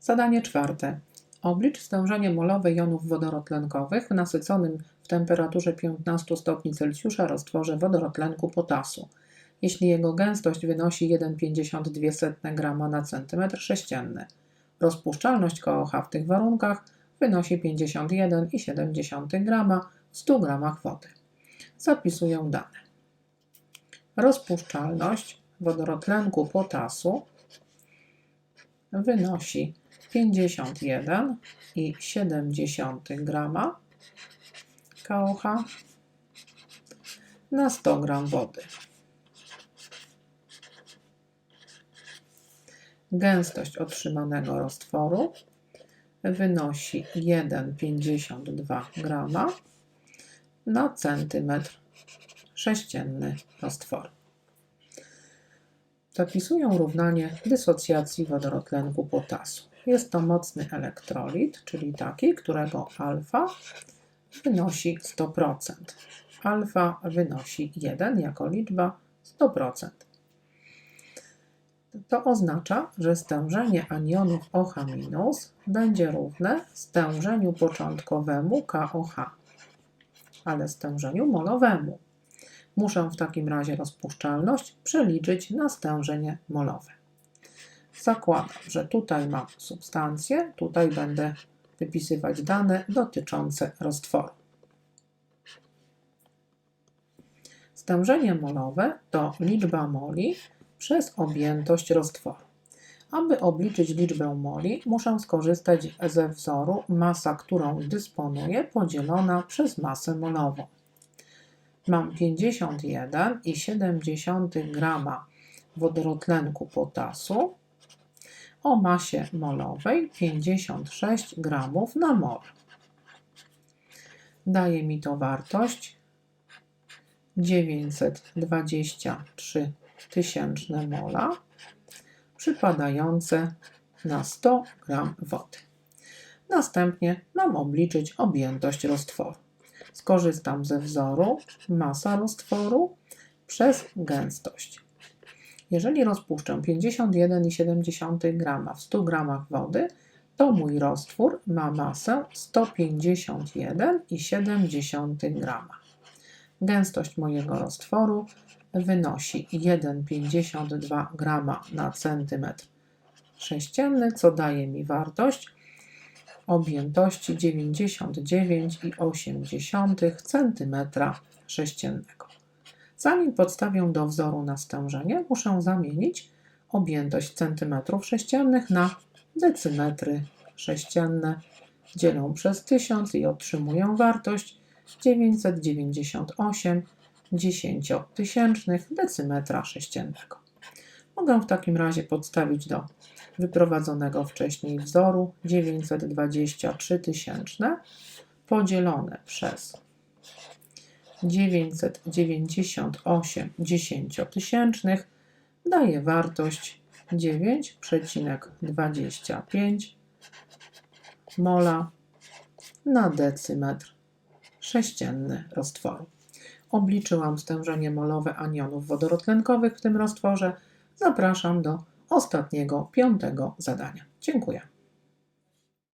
Zadanie czwarte. Oblicz stężenie molowe jonów wodorotlenkowych w nasyconym w temperaturze 15 stopni Celsjusza roztworze wodorotlenku potasu, jeśli jego gęstość wynosi 1,52 g na centymetr sześcienny. Rozpuszczalność KOH w tych warunkach wynosi 51,7 g w 100 g wody. Zapisuję dane. Rozpuszczalność wodorotlenku potasu wynosi 51,7 g KOH na 100 g wody. Gęstość otrzymanego roztworu wynosi 1,52 g na centymetr sześcienny roztworu. Zapisuję równanie dysocjacji wodorotlenku potasu. Jest to mocny elektrolit, czyli taki, którego alfa wynosi 100%. Alfa wynosi 1 jako liczba 100%. To oznacza, że stężenie anionów OH- będzie równe stężeniu początkowemu KOH, ale stężeniu molowemu. Muszę w takim razie rozpuszczalność przeliczyć na stężenie molowe. Zakładam, że tutaj mam substancję, tutaj będę wypisywać dane dotyczące roztworu. Stężenie molowe to liczba moli przez objętość roztworu. Aby obliczyć liczbę moli, muszę skorzystać ze wzoru masa, którą dysponuję, podzielona przez masę molową. Mam 51,7 g wodorotlenku potasu o masie molowej 56 g na mol. Daje mi to wartość 923 tysięczne mola przypadające na 100 g wody. Następnie mam obliczyć objętość roztworu. Skorzystam ze wzoru masa roztworu przez gęstość. Jeżeli rozpuszczę 51,7 g w 100 g wody, to mój roztwór ma masę 151,7 g. Gęstość mojego roztworu wynosi 1,52 g na centymetr sześcienny, co daje mi wartość objętości 99,8 cm sześciennego. Zanim podstawię do wzoru na stężenie, muszę zamienić objętość centymetrów sześciennych na decymetry sześcienne. Dzielę przez 1000 i otrzymuję wartość 998 dziesięciotysięcznych decymetra sześciennego. Mogę w takim razie podstawić do wyprowadzonego wcześniej wzoru 923 tysięczne podzielone przez 998 dziesięciotysięcznych daje wartość 9,25 mola na decymetr sześcienny roztworu. Obliczyłam stężenie molowe anionów wodorotlenkowych w tym roztworze. Zapraszam do ostatniego, piątego zadania. Dziękuję.